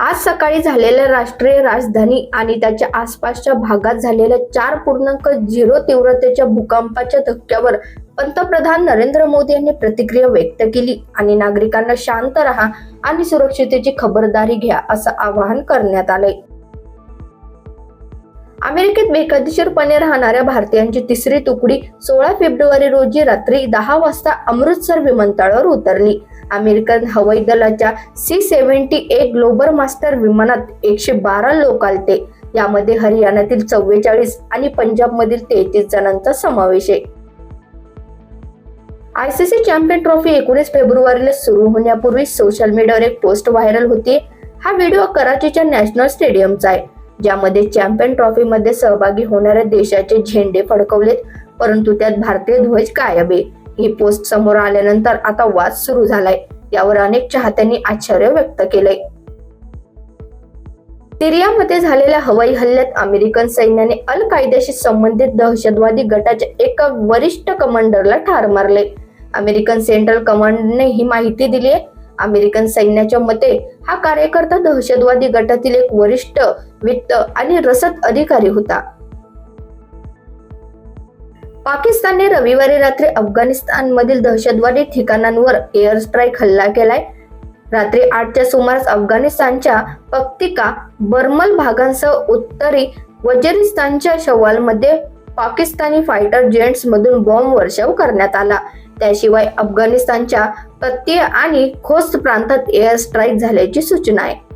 आज सकाळी झालेल्या राष्ट्रीय राजधानी आणि त्याच्या आसपासच्या भागात झालेल्या चार पूर्णांक झिरो तीव्रतेच्या भूकंपाच्या धक्क्यावर पंतप्रधान नरेंद्र मोदी यांनी प्रतिक्रिया व्यक्त केली. आणि नागरिकांना शांत राहा आणि सुरक्षितेची खबरदारी घ्या असं आवाहन करण्यात आलंय. अमेरिकेत बेकायदेशीरपणे राहणाऱ्या भारतीयांची तिसरी तुकडी सोळा फेब्रुवारी रोजी रात्री दहा वाजता अमृतसर विमानतळावर उतरली. अमेरिकन हवाई दलाच्या C seventy A global master विमानात एकशे बारा लोक आलते. यामध्ये हरियाणातील चव्वेचाळीस आणि पंजाबमधील तेहतीस जणांचा समावेश आहे. आयसीसी चॅम्पियन ट्रॉफी एकोणीस फेब्रुवारीला सुरू होण्यापूर्वी सोशल मीडियावर एक पोस्ट व्हायरल होती. हा व्हिडिओ कराचीच्या नॅशनल स्टेडियमचा आहे. ज्यामध्ये चॅम्पियन ट्रॉफी मध्ये सहभागी होणाऱ्या देशाचे झेंडे फडकवलेत परंतु त्यात भारतीय ध्वज गायब आहे. ही पोस्ट समोर आल्यानंतर आता वाद सुरू झालाय यावर अनेक चाहत्यांनी आश्चर्य व्यक्त केलंय. सिरियामध्ये झालेल्या हवाई हल्ल्यात अमेरिकन सैन्याने अल कायद्याशी संबंधित दहशतवादी गटाच्या एका वरिष्ठ कमांडरला ठार मारले. अमेरिकन सेंट्रल कमांडने ही माहिती दिली आहे. अमेरिकन सैन्याच्या मते हा कार्यकर्ता दहशतवादी गटातील एक वरिष्ठ वित्त आणि रसद अधिकारी होता. पाकिस्तानने रविवारी रात्री अफगाणिस्तानमधील दहशतवादी ठिकाणांवर एअर स्ट्राईक हल्ला केलाय. रात्री आठच्या सुमारास अफगाणिस्तानच्या पक्तिका बर्मल भागांसह उत्तरी वजिरिस्तानच्या शवालमध्ये पाकिस्तानी फायटर जेट्स मधून बॉम्ब वर्षाव करण्यात आला. त्याशिवाय अफगाणिस्तानच्या पत्ती आणि खोस्त प्रांतात एअर स्ट्राईक झाल्याची सूचना आहे.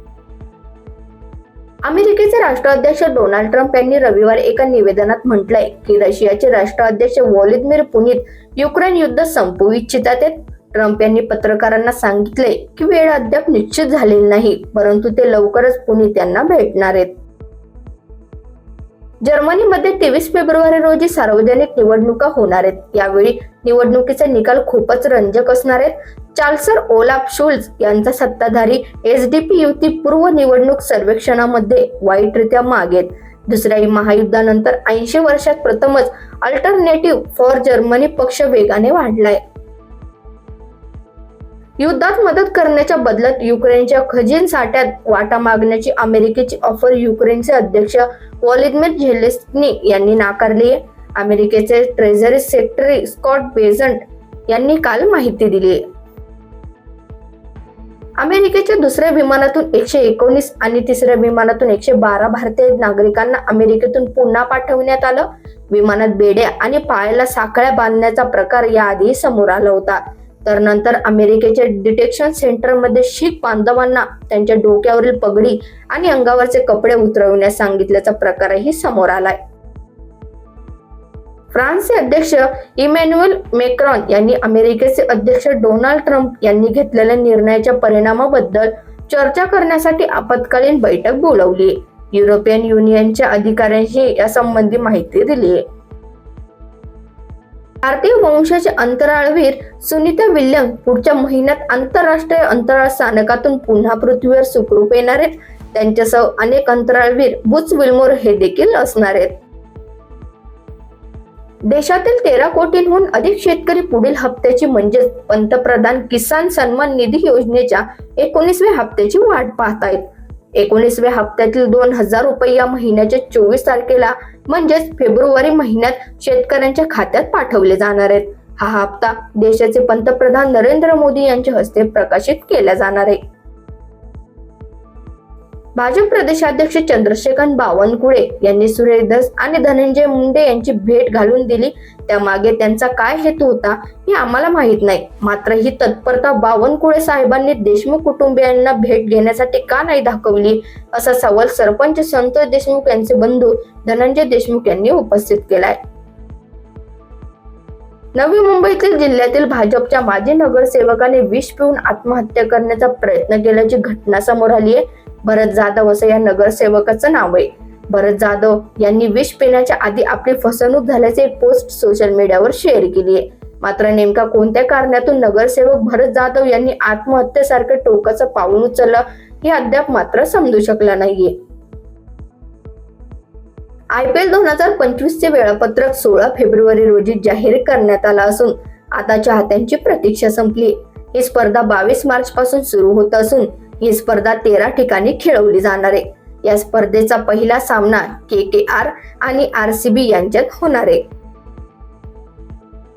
अमेरिकेचे राष्ट्राध्यक्ष डोनाल्ड ट्रम्प यांनी रविवार एका निवेदनात म्हटलंय की रशियाचे राष्ट्राध्यक्ष व्लादिमीर पुनित युक्रेन युद्ध संपवू इच्छितात ट्रम्प यांनी पत्रकारांना सांगितले की वेळ अद्याप निश्चित झालेली नाही परंतु ते लवकरच पुनित यांना भेटणार आहेत. जर्मनीमध्ये तेवीस फेब्रुवारी रोजी सार्वजनिक निवडणुका होणार आहेत. यावेळी निवडणुकीचे निकाल खूपच रंजक असणार आहेत. चार्ल्सर ओलाफ शुल्स यांचा सत्ताधारी एस डी पी युती पूर्व निवडणूक सर्वेक्षणामध्ये वाईटरित्या मागेत दुसऱ्या महायुद्धानंतर ऐंशी वर्षात प्रथमच अल्टरनेटिव्ह फॉर जर्मनी पक्ष वेगाने वाढलाय. युद्धात मदत करण्याच्या बदल्यात युक्रेनच्या खजिन साठ्यात वाटा मागण्याची अमेरिकेची ऑफर युक्रेनचे अध्यक्ष व्लादिमीर झेलेस्नी यांनी नाकारली आहे. अमेरिकेचे ट्रेझरी सेक्रेटरी स्कॉट बेझंट यांनी काल माहिती दिली आहे. अमेरिकेच्या दुसऱ्या विमानातून एकशे एकोणीस आणि तिसऱ्या विमानातून एकशे बारा भारतीय नागरिकांना अमेरिकेतून पुन्हा पाठवण्यात आलं. विमानात बेड्या आणि पायाला साखळ्या बांधण्याचा प्रकार याआधी समोर आला होता. तर नंतर अमेरिकेच्या डिटेक्शन सेंटरमध्ये शीख बांधवांना त्यांच्या डोक्यावरील पगडी आणि अंगावरचे कपडे उतरवण्यास सांगितल्याचा प्रकारही समोर आलाय. फ्रान्सचे अध्यक्ष इमॅन्युएल मेक्रॉन यांनी अमेरिकेचे अध्यक्ष डोनाल्ड ट्रम्प यांनी घेतलेल्या निर्णयाच्या परिणामाबद्दल चर्चा करण्यासाठी आपत्कालीन बैठक बोलावली. युरोपियन युनियनच्या अधिकाऱ्यांशी यासंबंधी माहिती दिली. भारतीय वंशाचे अंतराळवीर सुनीता विल्यम पुढच्या महिन्यात आंतरराष्ट्रीय अंतराळ स्थानकातून पुन्हा पृथ्वीवर सुखरूप येणार आहेत. त्यांच्यासह अनेक अंतराळवीर बुच विल्मोर हे देखील असणार आहेत. देशातील तेरा कोटींहून अधिक शेतकरी पुढील हप्त्याची म्हणजेच पंतप्रधान किसान सन्मान निधी योजनेच्या एकोणीसव्या हप्त्याची वाट पाहत आहेत एकोणीसव्या हप्त्यातील दोन हजार रुपये या महिन्याच्या चोवीस तारखेला म्हणजेच फेब्रुवारी महिन्यात शेतकऱ्यांच्या खात्यात पाठवले जाणार आहेत. हा हप्ता देशाचे पंतप्रधान नरेंद्र मोदी यांच्या हस्ते प्रकाशित केला जाणार आहे. भाजप प्रदेशाध्यक्ष चंद्रशेखर बावनकुळे यांनी सुरेश दस आणि धनंजय मुंडे यांची भेट घालून दिली. त्यामागे त्यांचा काय हेतू होता हे आम्हाला माहीत नाही. मात्र ही तत्परता बावनकुळे साहेबांनी देशमुख कुटुंबियांना भेट घेण्यासाठी का नाही दाखवली? असा सवाल सरपंच संतोष देशमुख यांचे बंधू धनंजय देशमुख यांनी उपस्थित केलाय. नवी मुंबईतील जिल्ह्यातील भाजपच्या माजी नगरसेवकाने विष पिऊन आत्महत्या करण्याचा प्रयत्न केल्याची घटना समोर आली आहे भरत जाधव असं या नगरसेवकाचं नाव आहे. भरत जाधव यांनी विष पिण्याच्या आधी आपली फसवणूक झाल्याचे एक पोस्ट सोशल मीडियावर शेअर केली आहे. मात्र नेमका कोणत्या कारणातून नगरसेवक भरत जाधव यांनी आत्महत्येसारखं टोकाचं पाऊल उचललं हे अद्याप मात्र समजू शकलं नाहीये. आय पी एल दोन हजार पंचवीस चे वेळापत्रक सोळा फेब्रुवारी रोजी जाहीर करण्यात आलं असून आता चाहत्यांची प्रतीक्षा संपली. ही स्पर्धा बावीस मार्च पासून सुरू होत असून ही स्पर्धा तेरा ठिकाणी खेळवली जाणार आहे. या स्पर्धेचा पहिला सामना के के आर आणि आर सी बी यांच्यात होणार आहे.